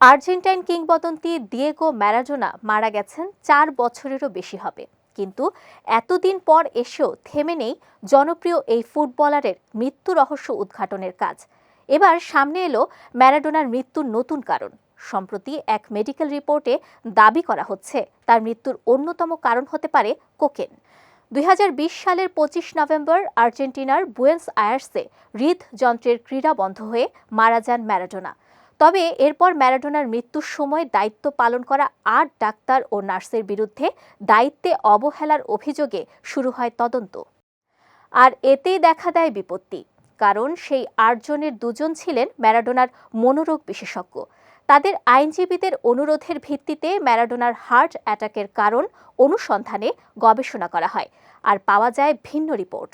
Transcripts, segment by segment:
Argentine কিংবদন্তি Diego Maradona মারা গেছেন চার বছরেরও বেশি হবে। কিন্তু এতদিন পর এসেও থেমে নেই জনপ্রিয় এই ফুটবলারের মৃত্যু রহস্য উদ্ঘাটনের কাজ। এবার সামনে এলো ম্যারাডোনার মৃত্যুর নতুন কারণ। সম্প্রতি এক মেডিকেল রিপোর্টে দাবি করা হচ্ছে, তার মৃত্যুর অন্যতম কারণ হতে পারে কোকেন। দুই হাজার বিশ সালের পঁচিশ নভেম্বর আর্জেন্টিনার বুয়েন্স আয়ার্সে হৃদযন্ত্রের ক্রীড়া বন্ধ হয়ে মারা যান ম্যারাডোনা। তবে এরপর ম্যারাডোনার মৃত্যুর সময় দায়িত্ব পালন করা আট ডাক্তার ও নার্সের বিরুদ্ধে দায়িত্বে অবহেলার অভিযোগে শুরু হয় তদন্ত। আর এতেই দেখা দেয় বিপত্তি, কারণ সেই আটজনের দুজন ছিলেন ম্যারাডোনার মনোরোগ বিশেষজ্ঞ। তাদের আইনজীবীদের অনুরোধের ভিত্তিতে ম্যারাডোনার হার্ট অ্যাটাকের কারণ অনুসন্ধানে গবেষণা করা হয়, আর পাওয়া যায় ভিন্ন রিপোর্ট।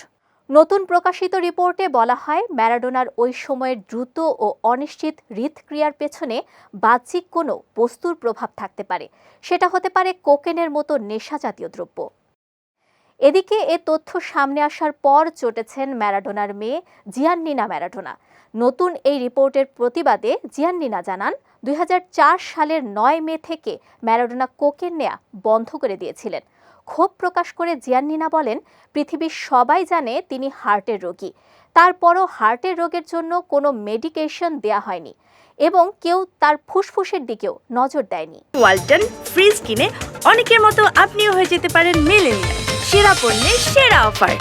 নতুন প্রকাশিত রিপোর্টে বলা হয়, ম্যারাডোনার ওই সময়ের দ্রুত ও অনিশ্চিত হৃদক্রিয়ার পেছনে বাহ্যিক কোনো বস্তুর প্রভাব থাকতে পারে। সেটা হতে পারে কোকেনের মতো নেশা জাতীয় দ্রব্য। এদিকে এ তথ্য সামনে আসার পর চটেছেন ম্যারাডোনার মেয়ে জিয়ান্নিনা ম্যারাডোনা। নতুন এই রিপোর্টের প্রতিবাদে জিয়ান্নিনা জানান, দুই হাজার চার সালের নয় মে থেকে ম্যারাডোনা কোকেন নেয়া বন্ধ করে দিয়েছিলেন। ক্ষোভ প্রকাশ করে জিয়ান্নিনা বলেন পৃথিবীর সবাই জানে তিনি হার্টের রোগী। তারপরও হার্টের রোগের জন্য কোনো মেডিকেশন দেয়া হয়নি এবং কেউ তার ফুসফুসের দিকেও নজর দেয়নি। ওয়ালটন ফ্রিজ কিনে অনেকের মতো আপনিও হয়ে যেতে পারেন মেলেনিয়া সেরা পণ্যের সেরা অফার।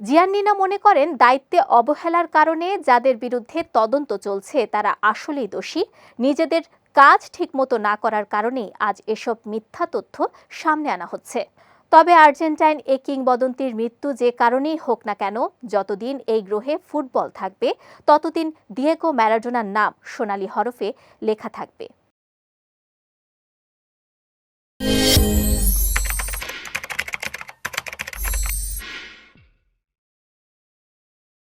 জিয়ান্নিনা মনে করেন দায়িত্বে অবহেলার কারণে যাদের বিরুদ্ধে তদন্ত চলছে তারা আসলেই দোষী। নিজেদের কাজ ঠিকমতো না করার কারণেই আজ এসব মিথ্যা তথ্য সামনে আনা হচ্ছে। তবে আর্জেন্টাইন এ কিংবদন্তির মৃত্যু যে কারণেই হোক না কেন, যতদিন এই গ্রহে ফুটবল থাকবে, ততদিন দিয়েগো ম্যারাডোনার নাম সোনালি হরফে লেখা থাকবে।